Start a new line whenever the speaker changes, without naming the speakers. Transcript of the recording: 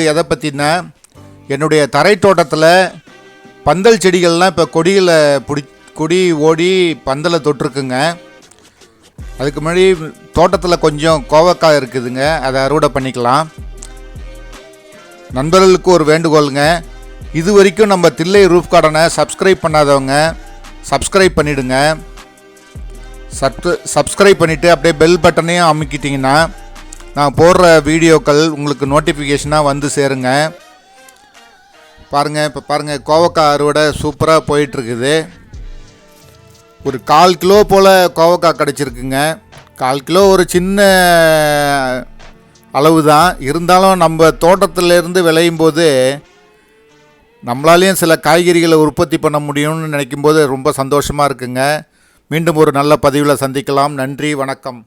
எதை பற்றினா என்னுடைய தரை தோட்டத்தில் பந்தல் செடிகள்லாம் இப்போ கொடியில் பிடி கொடி ஓடி பந்தலை தொட்டிருக்குங்க. அதுக்கு முன்னாடி தோட்டத்தில் கொஞ்சம் கோவக்காய் இருக்குதுங்க. அதை அறுவடை பண்ணிக்கலாம். நண்பர்களுக்கு ஒரு வேண்டுகோளுங்க. இது வரைக்கும் நம்ம தில்லை ரூஃப் கார்டனை சப்ஸ்கிரைப் பண்ணாதவங்க சப்ஸ்கிரைப் பண்ணிவிடுங்க சப்ஸ்கிரை சப்ஸ்கிரைப் பண்ணிவிட்டு அப்படியே பெல் பட்டனையும் அமுக்கிட்டிங்கன்னா நான் போடுற வீடியோக்கள் உங்களுக்கு நோட்டிஃபிகேஷனாக வந்து சேருங்க. பாருங்கள் இப்போ பாருங்கள் கோவக்காய் அறுவடை சூப்பராக போயிட்டுருக்குது. ஒரு கால் கிலோ போல் கோவக்காய் கிடச்சிருக்குங்க. கால் கிலோ ஒரு சின்ன அளவு தான் இருந்தாலும் நம்ம தோட்டத்திலேருந்து விளையும் போது நம்மளாலேயும் சில காய்கறிகளை உற்பத்தி பண்ண முடியும்னு நினைக்கும் போது ரொம்ப சந்தோஷமாக இருக்குங்க. மீண்டும் ஒரு நல்ல பதிவில் சந்திக்கலாம். நன்றி வணக்கம்.